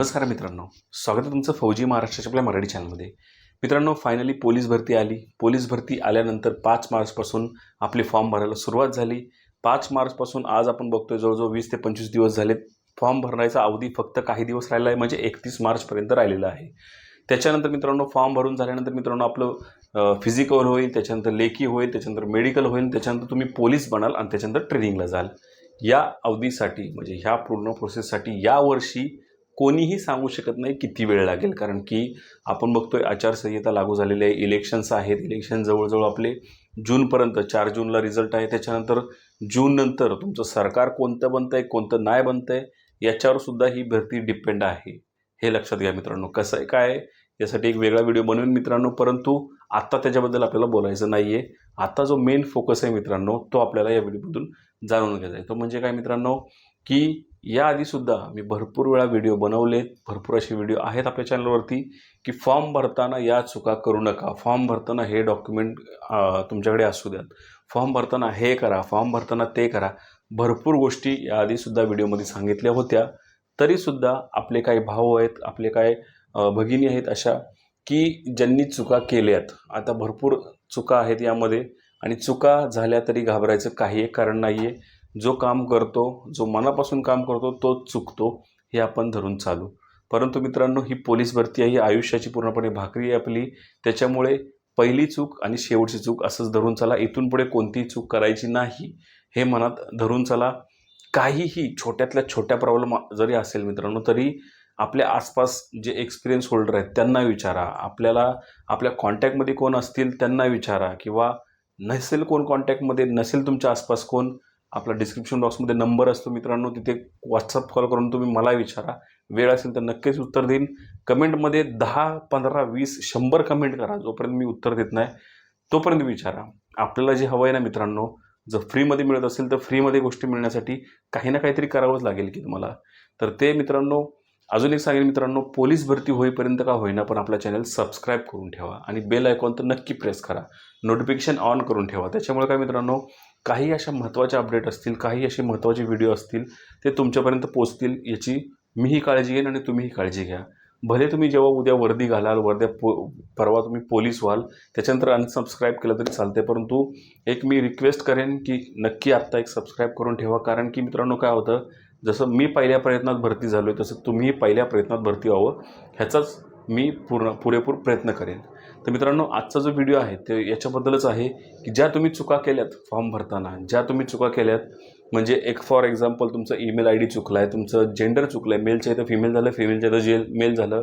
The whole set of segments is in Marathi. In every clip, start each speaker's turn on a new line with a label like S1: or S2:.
S1: नमस्कार मित्रांनो स्वागत आहे तुमचं फौजी महाराष्ट्राच्या आपल्या मराठी चॅनलमध्ये. मित्रांनो फायनली पोलीस भरती आली. पोलीस भरती आल्यानंतर पाच मार्चपासून आपले फॉर्म भरायला सुरुवात झाली. पाच मार्चपासून आज आपण बघतोय जवळजवळ वीस ते पंचवीस दिवस झालेत. फॉर्म भरण्याचा अवधी फक्त काही दिवस राहिला आहे म्हणजे एकतीस मार्चपर्यंत राहिलेला आहे. त्याच्यानंतर मित्रांनो फॉर्म भरून झाल्यानंतर मित्रांनो आपलं फिजिकल होईल त्याच्यानंतर लेखी होईल त्याच्यानंतर मेडिकल होईल त्याच्यानंतर तुम्ही पोलीस बनाल आणि त्याच्यानंतर ट्रेनिंगला जाल. या अवधीसाठी म्हणजे ह्या पूर्ण प्रोसेससाठी यावर्षी कोणीही सांगू शकत नाही किती वेळ लागेल. कारण की आपण बघतोय आचारसंहिता लागू झालेली आहे इलेक्शन्स आहेत. इलेक्शन जवळजवळ आपले जूनपर्यंत चार जूनला रिझल्ट आहे. त्याच्यानंतर जून नंतर तुमचं सरकार कोणतं बनतं आहे कोणतं नाही बनतं आहे याच्यावर सुद्धा ही भरती डिपेंड आहे. हे लक्षात घ्या मित्रांनो. कसं आहे काय आहे, यासाठी एक वेगळा व्हिडिओ बनवेन मित्रांनो. परंतु आत्ता त्याच्याबद्दल आपल्याला बोलायचं नाही आहे आत्ता जो मेन फोकस आहे मित्रांनो तो आपल्याला या व्हिडिओमधून जाणून घ्यायचा आहे. तो म्हणजे काय मित्रांनो? की याआधीसुद्धा मी भरपूर वेळा व्हिडिओ बनवलेत भरपूर असे व्हिडिओ आहेत आपल्या चॅनलवरती की फॉर्म भरताना या चुका करू नका. फॉर्म भरताना हे डॉक्युमेंट तुमच्याकडे असू द्यात. फॉर्म भरताना हे करा फॉर्म भरताना ते करा. भरपूर गोष्टी याआधीसुद्धा व्हिडिओमध्ये सांगितल्या होत्या. तरीसुद्धा आपले काही भाऊ आहेत आपले काय भगिनी आहेत अशा की ज्यांनी चुका केल्यात. आता भरपूर चुका आहेत यामध्ये आणि चुका झाल्या तरी घाबरायचं काही एक कारण नाही आहे जो काम करतो जो मनापासून काम करतो तोच चुकतो हे आपण धरून चालू. परंतु मित्रांनो ही पोलीस भरती आहे ही आयुष्याची पूर्णपणे भाकरी आहे आपली. त्याच्यामुळे पहिली चूक आणि शेवटची चूक असंच धरून चला. इथून पुढे कोणतीही चूक करायची नाही हे मनात धरून चला. काहीही छोट्यातल्या छोट्या प्रॉब्लेम जरी असेल मित्रांनो तरी आपल्या आसपास जे एक्सपिरियन्स होल्डर आहेत त्यांना विचारा. आपल्याला आपल्या कॉन्टॅक्टमध्ये कोण असतील त्यांना विचारा. किंवा नसेल कोण कॉन्टॅक्टमध्ये नसेल तुमच्या आसपास कोण आपला डिस्क्रिप्शन बॉक्समध्ये नंबर असतो मित्रांनो तिथे व्हॉट्सअप कॉल करून तुम्ही मला विचारा. वेळ असेल तर नक्कीच उत्तर देईन. कमेंटमध्ये दहा पंधरा वीस शंभर कमेंट करा जोपर्यंत मी उत्तर देत नाही तोपर्यंत विचारा. आपल्याला जे हवं आहे ना मित्रांनो जर फ्रीमध्ये मिळत असेल तर फ्रीमध्ये गोष्टी मिळण्यासाठी काही ना काहीतरी करावंच लागेल की तुम्हाला. तर ते मित्रांनो अजून एक सांगेन मित्रांनो पोलीस भरती होईपर्यंत का होईना पण आपला चॅनल सबस्क्राईब करून ठेवा. आणि बेल आयकॉन तर नक्की प्रेस करा. नोटिफिकेशन ऑन करून ठेवा. त्याच्यामुळे काय मित्रांनो काही अशा महत्त्वाचे अपडेट असतील काही असे महत्त्वाचे व्हिडिओ असतील ते तुमच्यापर्यंत पोचतील याची मीही काळजी घेईन आणि तुम्हीही काळजी घ्या. भले तुम्ही जेव्हा उद्या वर्दी घालाल वर्द्या पो परवा तुम्ही पोलीस व्हाल त्याच्यानंतर अनसबस्क्राईब केलं तरी चालते परंतु एक मी रिक्वेस्ट करेन की नक्की आत्ता एक सबस्क्राईब करून ठेवा कारण की मित्रांनो काय होतं जसं मी पहिल्या प्रयत्नात भरती झालो आहे तसं तुम्ही पहिल्या प्रयत्नात भरती व्हावं ह्याचाच मी पूर्ण पुरेपूर प्रयत्न करेन. तर मित्रांनो आजचा जो व्हिडिओ आहे ते याच्याबद्दलच आहे की ज्या तुम्ही चुका केल्यात फॉर्म भरताना ज्या तुम्ही चुका केल्यात म्हणजे एक फॉर एक्झाम्पल तुमचं ईमेल आय डी चुकला आहे तुमचं जेंडर चुकलं आहे मेलच्या इथं फिमेल झालं फिमेलच्या इथं जे मेल झालं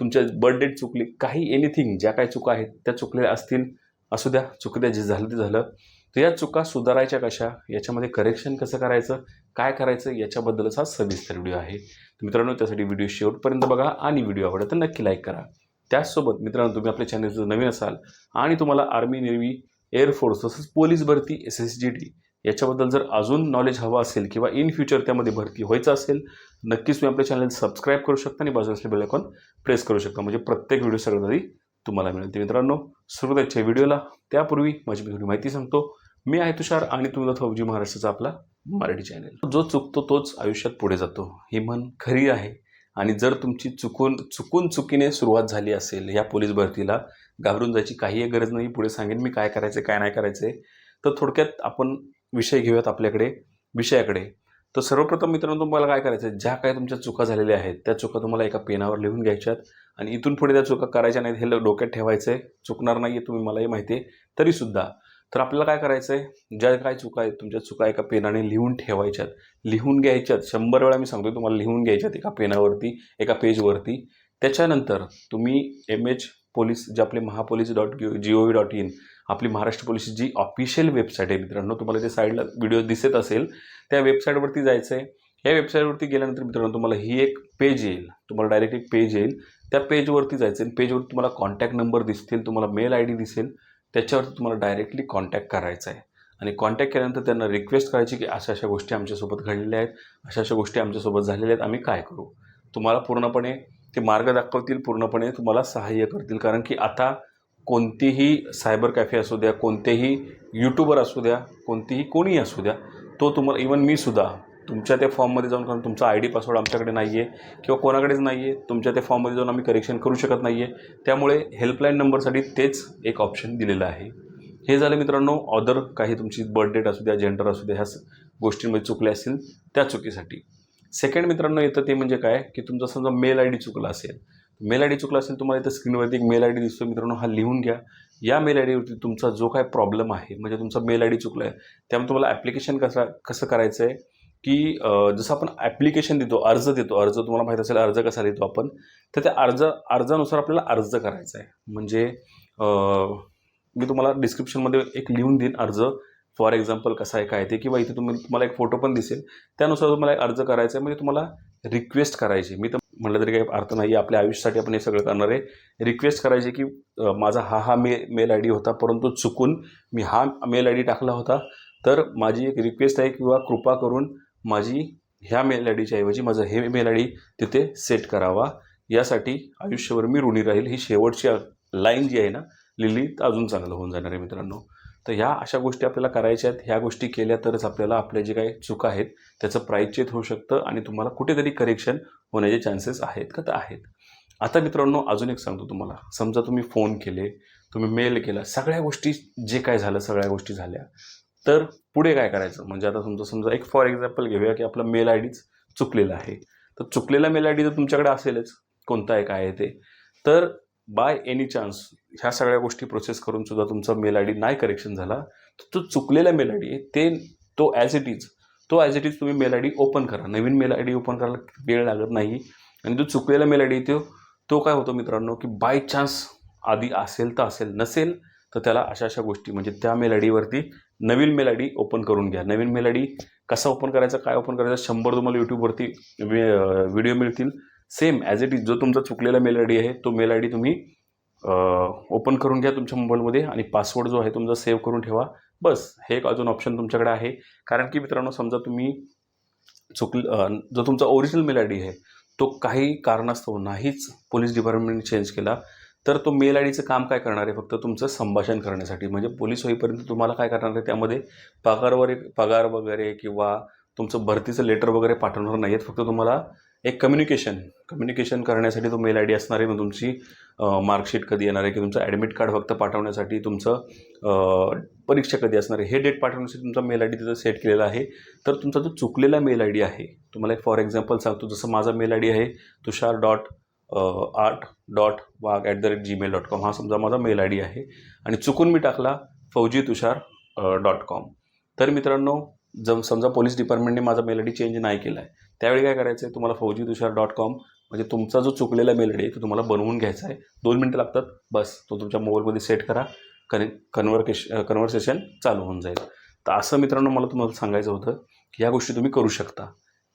S1: तुमच्या बर्थ डेट चुकली काही एनिथिंग ज्या काही चुका आहेत त्या चुकलेल्या असतील असू द्या चुकल्या जे झालं ते झालं. तर या चुका सुधारायच्या कशा? याच्यामध्ये करेक्शन कसं करायचं? काय करायचं? याच्याबद्दलच हा सविस्तर व्हिडिओ आहे. मित्रांनो त्यासाठी व्हिडिओ शेवटपर्यंत बघा आणि व्हिडिओ आवडला तर नक्की लाईक करा. त्याचसोबत मित्रांनो तुम्ही आपल्या चॅनलचं नवीन असाल आणि तुम्हाला आर्मी नेव्ही एअरफोर्स तसंच पोलीस भरती एस एस जी टी याच्याबद्दल जर अजून नॉलेज हवं असेल किंवा इन फ्युचर त्यामध्ये भरती व्हायचं असेल नक्कीच तुम्ही आपल्या चॅनल सबस्क्राईब करू शकता आणि बाजूला असलेले बेल प्रेस करू शकता. म्हणजे प्रत्येक व्हिडिओ सगळ्यात आधी तुम्हाला मिळेल. मित्रांनो सुरुवातच्या व्हिडिओला त्यापूर्वी माझी मी थोडी माहिती सांगतो. मी आहे तुषार आणि तुम्हाला फौजी महाराष्ट्राचा आपला मराठी चॅनल जो चुकतो तोच आयुष्यात पुढे जातो. ही म्हण खरी आहे. आणि जर तुमची चुकून चुकून चुकीने सुरुवात झाली असेल या पोलीस भरतीला घाबरून जायची काही गरज नाही पुढे सांगेन मी काय करायचं काय नाही करायचं तर थोडक्यात आपण विषय घेऊयात आपल्याकडे विषयाकडे. तर सर्वप्रथम मित्रांनो तुम्हाला काय करायचं आहे? ज्या काही तुमच्या चुका झालेल्या आहेत त्या चुका तुम्हाला एका पेनावर लिहून घ्यायच्यात आणि इथून पुढे त्या चुका करायच्या नाहीत हे डोक्यात ठेवायचं आहे चुकणार नाही आहे तुम्ही मलाही माहिती आहे. तरीसुद्धा तर आपल्याला काय करायचं आहे ज्या काय चुका आहेत तुमच्या चुका एका पेनाने लिहून ठेवायच्यात. लिहून घ्यायच्यात. शंभर वेळा मी सांगतो तुम्हाला लिहून घ्यायच्यात एका पेनावरती एका पेजवरती. त्याच्यानंतर तुम्ही एम एच पोलीस जे आपले Mahapolice dot G O V dot in आपली महाराष्ट्र पोलीसची जी ऑफिशियल वेबसाईट आहे मित्रांनो तुम्हाला ते साईडला व्हिडिओ दिसत असेल त्या वेबसाईटवरती जायचं आहे या वेबसाईटवरती गेल्यानंतर मित्रांनो तुम्हाला ही एक पेज येईल. तुम्हाला डायरेक्ट एक पेज येईल. त्या पेजवरती जायचं आहे पेजवरती तुम्हाला कॉन्टॅक्ट नंबर दिसतील तुम्हाला मेल आय डी दिसेल. त्याच्यावरती तुम्हाला डायरेक्टली कॉन्टॅक्ट करायचा आहे. आणि कॉन्टॅक्ट केल्यानंतर त्यांना रिक्वेस्ट करायची की अशा अशा गोष्टी आमच्यासोबत घडलेल्या आहेत अशा अशा गोष्टी आमच्यासोबत झालेल्या आहेत आम्ही काय करू? तुम्हाला पूर्णपणे ते मार्ग दाखवतील पूर्णपणे तुम्हाला सहाय्य करतील. कारण की आता कोणतीही सायबर कॅफे असू द्या कोणतेही यूट्यूबर असू द्या कोणतीही कोणीही असू द्या तो तुम्हाला इवन मी सुद्धा तुमच्या त्या फॉर्ममध्ये जाऊन कारण तुमचा आय डी पासवर्ड आमच्याकडे नाही आहे किंवा कोणाकडेच नाही आहे तुमच्या त्या फॉर्ममध्ये जाऊन आम्ही करेक्शन करू शकत नाही आहे. त्यामुळे हेल्पलाईन नंबरसाठी तेच एक ऑप्शन दिलेलं आहे. हे झालं मित्रांनो ऑदर काही तुमची बर्थ डेट असू द्या जेंडर असू द्या ह्या गोष्टींमध्ये चुकले असतील त्या चुकीसाठी. सेकंड मित्रांनो येतं ते म्हणजे काय? की तुमचा समजा मेल आय डी चुकला असेल. मेल आय डी चुकला असेल तुम्हाला इथं स्क्रीनवरती एक मेल आय डी दिसतो मित्रांनो हा लिहून घ्या. या मेल आय डीवरती तुमचा जो काय प्रॉब्लेम आहे म्हणजे तुमचा मेल आय डी चुकला आहे त्यामुळे तुम्हाला ॲप्लिकेशन कसा कसं करायचं आहे की जसं आपण ॲप्लिकेशन देतो अर्ज देतो अर्ज तुम्हाला माहीत असेल अर्ज कसा देतो आपण तर त्या अर्ज अर्जानुसार आपल्याला अर्ज करायचा आहे. म्हणजे मी तुम्हाला डिस्क्रिप्शनमध्ये एक लिहून देईन अर्ज. फॉर एक्झाम्पल कसा आहे काय ते किंवा इथे तुम्ही तुम्हाला एक फोटो पण दिसेल. त्यानुसार तुम्हाला अर्ज करायचा आहे म्हणजे तुम्हाला रिक्वेस्ट करायची. मी तर म्हटलं तरी काही अर्थ नाही आपल्या आयुष्यासाठी आपण हे सगळं करणार आहे. रिक्वेस्ट करायची की माझा हा हा मे मेल आय डी होता परंतु चुकून मी हा मेल आय डी टाकला होता. तर माझी एक रिक्वेस्ट आहे किंवा कृपा करून माझी ह्या मेल आय डीच्या ऐवजी माझं हे मेल आय डी तिथे सेट करावा. यासाठी आयुष्यभर मी ऋणी राहील. ही शेवटची लाईन जी आहे ना लिहिली तर अजून चांगलं होऊन जाणार आहे मित्रांनो. तर ह्या अशा गोष्टी आपल्याला करायच्या आहेत. ह्या गोष्टी केल्या तरच आपल्याला आपल्या जे काही चुका आहेत त्याचं प्रायश्चित होऊ शकतं आणि तुम्हाला कुठेतरी करेक्शन होण्याचे चान्सेस आहेत का? तर आहेत. आता मित्रांनो अजून एक सांगतो तुम्हाला. समजा तुम्ही फोन केले तुम्ही मेल केला सगळ्या गोष्टी जे काय झालं सगळ्या गोष्टी झाल्या. तर पुढे काय करायचं? म्हणजे आता तुमचं समजा एक फॉर एक्झाम्पल घेऊया की आपला मेल आय डीच चुकलेला आहे. तर चुकलेला मेल आय डी तर तुमच्याकडे असेलच. कोणता आहे काय आहे ते? तर बाय एनी चान्स ह्या सगळ्या गोष्टी प्रोसेस करून सुद्धा तुमचा मेल आय डी नाही करेक्शन झाला तर तो चुकलेला मेल आय डी आहे. ते तो ॲज इट इज तो ॲज इट इज तुम्ही मेल आय डी ओपन करा. नवीन मेल आय डी ओपन करायला वेळ लागत नाही. आणि जो चुकलेला मेल आय डी तो तो काय होतो मित्रांनो की बाय चान्स आधी असेल तर असेल नसेल तर त्याला अशा अशा गोष्टी म्हणजे त्या मेल आय डीवरती नवीन मेल आय डी ओपन करून घ्या. नवीन मेल आय डी कसा ओपन करायचा काय ओपन करायचा शंभर तुम्हाला यूट्यूबवरती व्हिडिओ मिळतील. सेम ॲज इट इज जो तुमचा चुकलेला मेल आय डी आहे तो मेल आय डी तुम्ही ओपन करून घ्या तुमच्या मोबाईलमध्ये आणि पासवर्ड जो आहे तुमचा सेव्ह करून ठेवा. बस हे एक अजून ऑप्शन तुमच्याकडे आहे. कारण की मित्रांनो समजा तुम्ही चुक जो तुमचा ओरिजिनल मेल आय डी आहे तो काही कारणास्तव नाहीच पोलीस डिपार्टमेंटने चेंज केला. तर तो मेल आय डीचं काम काय करणार आहे? फक्त तुमचं संभाषण करण्यासाठी. म्हणजे पोलीस होईपर्यंत तुम्हाला काय करणार आहे? त्यामध्ये पगारवर पगार वगैरे किंवा तुमचं भरतीचं लेटर वगैरे पाठवणार नाही आहेत फक्त तुम्हाला एक कम्युनिकेशन कम्युनिकेशन करण्यासाठी तो मेल आय डी असणार आहे. मग तुमची मार्कशीट कधी येणार आहे? की तुमचं ॲडमिट कार्ड फक्त पाठवण्यासाठी तुमचं परीक्षा कधी असणार आहे? हे डेट पाठवण्यासाठी तुमचा मेल आय डी तिथं सेट केलेला आहे. तर तुमचा जो चुकलेला मेल आय डी आहे तुम्हाला एक फॉर एक्झाम्पल सांगतो. जसं माझा मेल आय डी आहे Tushar dot art dot Wagh at the rate Gmail dot com हा समजा माझा मेल आय डी आहे. आणि चुकून मी टाकला फौजी तुषार डॉट कॉम तर मित्रांनो जर समजा पोलीस डिपार्टमेंटने माझा मेल आय डी चेंज नाही केला आहे त्यावेळी काय करायचं आहे तुम्हाला फौजी तुषार डॉट कॉम म्हणजे तुमचा जो चुकलेला मेल आय डी आहे तो तुम्हाला बनवून घ्यायचा आहे. दोन मिनटं लागतात बस. तो तुमच्या मोबाईलमध्ये सेट करा. कने कन्वर्केश कन्व्हर्सेशन चालू होऊन जाईल. तर असं मित्रांनो मला तुम्हाला सांगायचं होतं की ह्या गोष्टी तुम्ही करू शकता.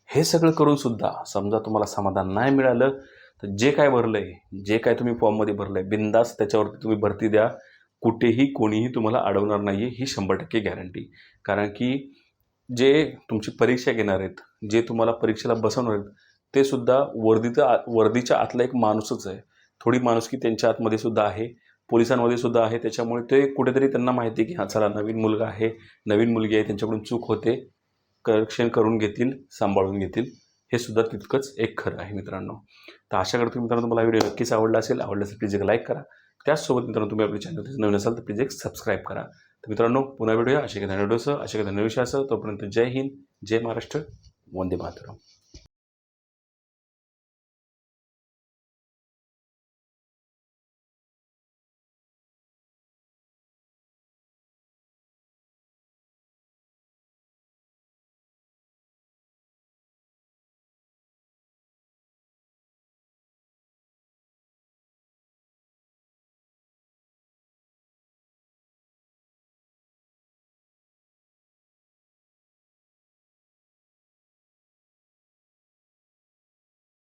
S1: हे सगळं करूनसुद्धा समजा तुम्हाला समाधान नाही मिळालं तर जे काय भरलं आहे जे काय तुम्ही फॉर्ममध्ये भरलं आहे बिंदास त्याच्यावरती तुम्ही भरती द्या. कुठेही कोणीही तुम्हाला अडवणार नाही आहे ही शंभर टक्के गॅरंटी कारण की जे तुमची परीक्षा घेणार आहेत जे तुम्हाला परीक्षेला बसवणार आहेत ते सुद्धा वर्दीचं वर्दीच्या आतला एक माणूसच आहे. थोडी माणुसकी त्यांच्या आतमध्ये सुद्धा आहे पोलिसांमध्ये सुद्धा आहे. त्याच्यामुळे ते कुठेतरी त्यांना माहिती आहे की हा चला नवीन मुलगा आहे नवीन मुलगी आहे त्यांच्याकडून चूक होते. करेक्शन करून घेतील सांभाळून घेतील. हे सुद्धा तितकंच एक खरं आहे मित्रांनो. तर आशा करतो मित्रांनो तुम्हाला व्हिडिओ नक्कीच आवडला असेल. आवडला असेल प्लीज एक लाईक करा. त्याचसोबत मित्रांनो तुम्ही आपल्या चॅनल नवीन असाल तर प्लीज एक सबस्क्राईब करा. तर मित्रांनो पुन्हा व्हिडिओ अशा काही व्हिडिओसह अशा काही नवीन असं तोपर्यंत जय हिंद जय महाराष्ट्र. वंदे मातरम.